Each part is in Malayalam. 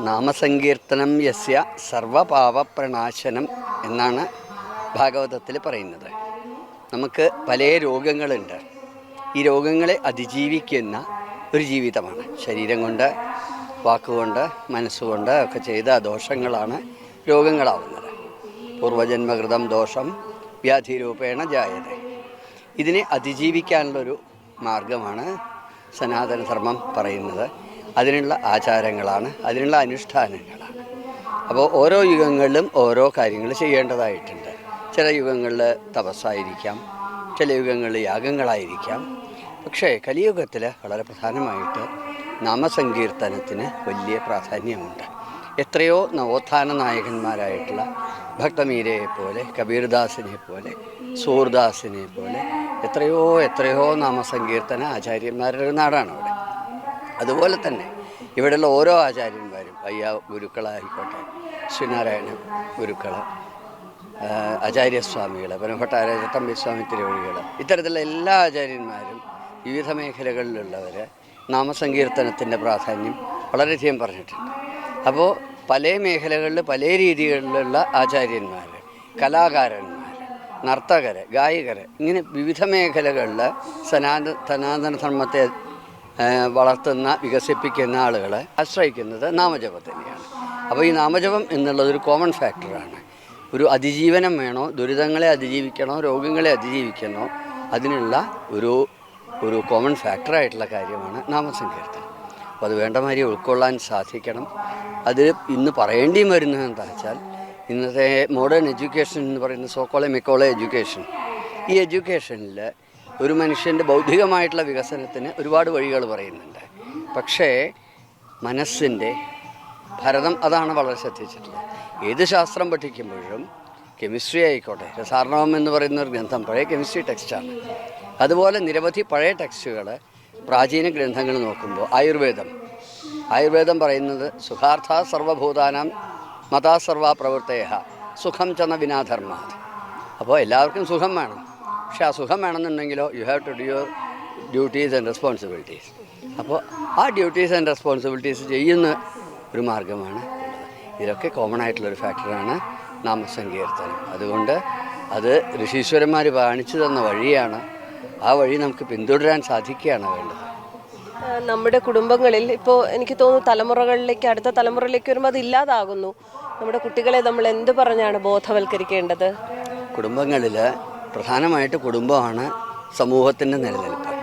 നാമസങ്കീർത്തനം യസ്യ സർവപാപപ്രണാശനം എന്നാണ് ഭാഗവതത്തിൽ പറയുന്നത്. നമുക്ക് പല രോഗങ്ങളുണ്ട്. ഈ രോഗങ്ങളെ അതിജീവിക്കുന്ന ഒരു ജീവിതമാണ്. ശരീരം കൊണ്ട് വാക്കുകൊണ്ട് മനസ്സുകൊണ്ട് ഒക്കെ ചെയ്ത ദോഷങ്ങളാണ് രോഗങ്ങളാവുന്നത്. പൂർവജന്മകൃതം ദോഷം വ്യാധിരൂപേണ ജായത. ഇതിനെ അതിജീവിക്കാനുള്ളൊരു മാർഗമാണ് സനാതനധർമ്മം പറയുന്നത്. അതിനുള്ള ആചാരങ്ങളാണ് അതിനുള്ള അനുഷ്ഠാനങ്ങളാണ്. അപ്പോൾ ഓരോ യുഗങ്ങളിലും ഓരോ കാര്യങ്ങൾ ചെയ്യേണ്ടതായിട്ടുണ്ട്. ചില യുഗങ്ങളിൽ തപസ്സായിരിക്കാം ചില യുഗങ്ങളിൽ യാഗങ്ങളായിരിക്കാം. പക്ഷേ കലിയുഗത്തിൽ വളരെ പ്രധാനമായിട്ട് നാമസങ്കീർത്തനത്തിന് വലിയ പ്രാധാന്യമുണ്ട്. എത്രയോ നവോത്ഥാന നായകന്മാരായിട്ടുള്ള ഭക്തമീരയെ പോലെ കബീർദാസിനെ പോലെ സൂർദാസിനെ പോലെ എത്രയോ എത്രയോ നാമസങ്കീർത്തന ആചാര്യന്മാരുടെ നാടാണ് അവിടെ. അതുപോലെ തന്നെ ഇവിടെയുള്ള ഓരോ ആചാര്യന്മാരും അയ്യ ഗുരുക്കളായിക്കോട്ടെ ശ്രീനാരായണ ഗുരുക്കൾ ആചാര്യസ്വാമികൾ പനഭട്ടാരായ തമ്പിസ്വാമി തിരുവഴികൾ ഇത്തരത്തിലുള്ള എല്ലാ ആചാര്യന്മാരും വിവിധ മേഖലകളിലുള്ളവർ നാമസങ്കീർത്തനത്തിന്റെ പ്രാധാന്യം വളരെയധികം പറഞ്ഞിട്ടുണ്ട്. അപ്പോൾ പല മേഖലകളിൽ പല രീതികളിലുള്ള ആചാര്യന്മാർ കലാകാരന്മാർ നർത്തകർ ഗായകർ ഇങ്ങനെ വിവിധ മേഖലകളിൽ സനാതന സനാതന ധർമ്മത്തെ വളർത്തുന്ന വികസിപ്പിക്കുന്ന ആളുകളെ ആശ്രയിക്കുന്നത് നാമജപം തന്നെയാണ്. അപ്പോൾ ഈ നാമജപം എന്നുള്ളതൊരു കോമൺ ഫാക്ടറാണ് ഒരു അതിജീവനം വേണോ ദുരിതങ്ങളെ അതിജീവിക്കണോ രോഗങ്ങളെ അതിജീവിക്കണോ അതിനുള്ള ഒരു ഒരു കോമൺ ഫാക്ടറായിട്ടുള്ള കാര്യമാണ് നാമസങ്കീർത്തനം. അപ്പോൾ അത് വേണ്ട മാതിരി ഉൾക്കൊള്ളാൻ സാധിക്കണം. അത് ഇന്ന് പറയേണ്ടിയും വരുന്നത് എന്താ വെച്ചാൽ ഇന്നത്തെ മോഡേൺ എഡ്യൂക്കേഷൻ എന്ന് പറയുന്ന സോക്കോളെ മെക്കോളെ എഡ്യൂക്കേഷൻ ഈ എഡ്യൂക്കേഷനിൽ ഒരു മനുഷ്യന്റെ ബൗദ്ധികമായിട്ടുള്ള വികസനത്തിന് ഒരുപാട് വഴികൾ പറയുന്നുണ്ട്. പക്ഷേ മനസ്സിന്റെ ഭരതം അതാണ് വളരെ ശ്രദ്ധിച്ചിട്ടുള്ളത്. ഏത് ശാസ്ത്രം പഠിക്കുമ്പോഴും കെമിസ്ട്രി ആയിക്കോട്ടെ രസാർണവം എന്ന് പറയുന്ന ഒരു ഗ്രന്ഥം പഴയ കെമിസ്ട്രി ടെക്സ്റ്റാണ്. അതുപോലെ നിരവധി പഴയ ടെക്സ്റ്റുകൾ പ്രാചീന ഗ്രന്ഥങ്ങൾ നോക്കുമ്പോൾ ആയുർവേദം. ആയുർവേദം പറയുന്നത് സുഖാർത്ഥ സർവഭൂതാനാം മതാ സർവ പ്രവൃത്തയ സുഖം ചെന്ന വിനാധർമ്മ അപ്പോൾ എല്ലാവർക്കും സുഖം വേണം. പക്ഷെ ആ സുഖം വേണമെന്നുണ്ടെങ്കിലോ you have to do your duties and responsibilities അപ്പോൾ ആ ഡ്യൂട്ടീസ് ആൻഡ് റെസ്പോൺസിബിലിറ്റീസ് ചെയ്യുന്ന ഒരു മാർഗമാണ് ഇതൊക്കെ കോമൺ കോമൺ ആയിട്ടുള്ളൊരു ഫാക്ടറാണ് നാമസങ്കീർത്തനം. അതുകൊണ്ട് അത് ഋഷീശ്വരന്മാർ കാണിച്ചു തന്ന വഴിയാണ്. ആ വഴി നമുക്ക് പിന്തുടരാൻ സാധിക്കുകയാണ് വേണ്ടത്. നമ്മുടെ കുടുംബങ്ങളിൽ ഇപ്പോൾ എനിക്ക് തോന്നുന്നു തലമുറകളിലേക്ക് അടുത്ത തലമുറയിലേക്ക് വരുമ്പോൾ അത് ഇല്ലാതാകുന്നു. നമ്മുടെ കുട്ടികളെ നമ്മൾ എന്ത് പറഞ്ഞാണ് ബോധവൽക്കരിക്കേണ്ടത്? കുടുംബങ്ങളിൽ പ്രധാനമായിട്ട് കുടുംബമാണ് സമൂഹത്തിന്റെ നിലനിൽപ്പ്.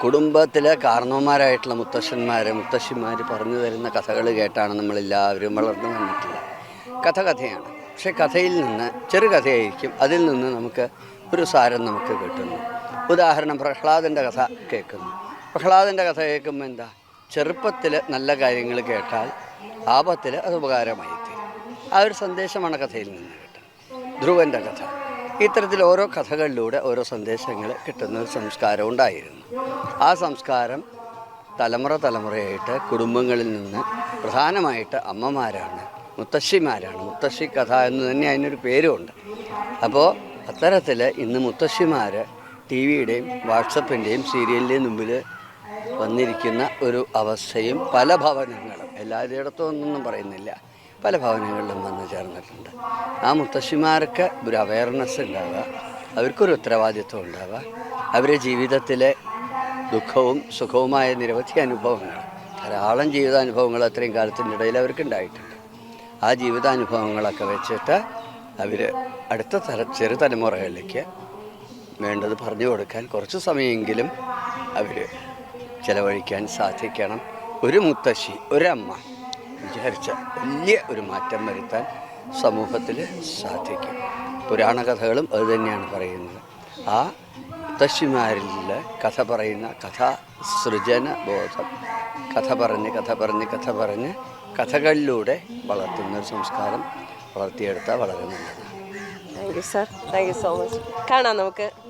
കുടുംബത്തിലെ കാരണവന്മാരായിട്ടുള്ള മുത്തശ്ശന്മാർ മുത്തശ്ശിമാർ പറഞ്ഞു തരുന്ന കഥകൾ കേട്ടാണ് നമ്മളെല്ലാവരും വളർന്നു വന്നിട്ടുള്ളത്. കഥ കഥയാണ്. പക്ഷേ കഥയിൽ നിന്ന് ചെറുകഥയായിരിക്കും അതിൽ നിന്ന് നമുക്ക് ഒരു സാരം നമുക്ക് കിട്ടുന്നു. ഉദാഹരണം പ്രഹ്ലാദന്റെ കഥ കേൾക്കുന്നു. പ്രഹ്ലാദന്റെ കഥ കേൾക്കുമ്പോൾ എന്താ? ചെറുപ്പത്തിൽ നല്ല കാര്യങ്ങൾ കേട്ടാൽ ആപത്തിൽ അത് ഉപകാരമായി തീരും ആ ഒരു സന്ദേശമാണ് കഥയിൽ നിന്ന് കിട്ടുന്നത്. ധ്രുവന്റെ കഥ. ഇത്തരത്തിൽ ഓരോ കഥകളിലൂടെ ഓരോ സന്ദേശങ്ങൾ കിട്ടുന്ന ഒരു സംസ്കാരം ഉണ്ടായിരുന്നു. ആ സംസ്കാരം തലമുറ തലമുറയായിട്ട് കുടുംബങ്ങളിൽ നിന്ന് പ്രധാനമായിട്ട് അമ്മമാരാണ് മുത്തശ്ശിമാരാണ്. മുത്തശ്ശി കഥ എന്ന് തന്നെ അതിനൊരു പേരുമുണ്ട് അപ്പോൾ അത്തരത്തിൽ ഇന്ന് മുത്തശ്ശിമാർ ടി വിയുടെയും വാട്സപ്പിന്റെയും സീരിയലിന്റെയും മുമ്പിൽ വന്നിരിക്കുന്ന ഒരു അവസ്ഥയും പല ഭവനങ്ങളും എല്ലായിടത്തും ഒന്നും പറയുന്നില്ല. പല ഭവനങ്ങളിലും വന്ന് ചേർന്നിട്ടുണ്ട്. ആ മുത്തശ്ശിമാർക്ക് ഒരു അവയർനെസ് ഉണ്ടാവുക അവർക്കൊരു ഉത്തരവാദിത്വം ഉണ്ടാവുക. അവരെ ജീവിതത്തിലെ ദുഃഖവും സുഖവുമായ നിരവധി അനുഭവങ്ങൾ ധാരാളം ജീവിതാനുഭവങ്ങൾ അത്രയും കാലത്തിന്റെ ഇടയിൽ അവർക്ക് ഉണ്ടായിട്ടുണ്ട് ആ ജീവിതാനുഭവങ്ങളൊക്കെ വെച്ചിട്ട് അവർ അടുത്ത തല ചെറു തലമുറകളിലേക്ക് വേണ്ടത് പറഞ്ഞു കൊടുക്കാൻ കുറച്ച് സമയമെങ്കിലും അവർ ചിലവഴിക്കാൻ സാധിക്കണം. ഒരു മുത്തശ്ശി ഒരമ്മ വിചാരിച്ച വലിയ ഒരു മാറ്റം വരുത്താൻ സമൂഹത്തിൽ സാധിക്കും. പുരാണ കഥകളും അത് തന്നെയാണ് പറയുന്നത്. ആ മുത്തശ്ശിമാരിൽ കഥ പറയുന്ന കഥാ സൃജന ബോധം. കഥ പറഞ്ഞ് കഥ പറഞ്ഞ് കഥ പറഞ്ഞ് കഥകളിലൂടെ വളർത്തുന്ന ഒരു സംസ്കാരം വളർത്തിയെടുത്താൽ വളരെ നല്ലതാണ്. Thank you sir thank you so much കാണാം നമുക്ക്.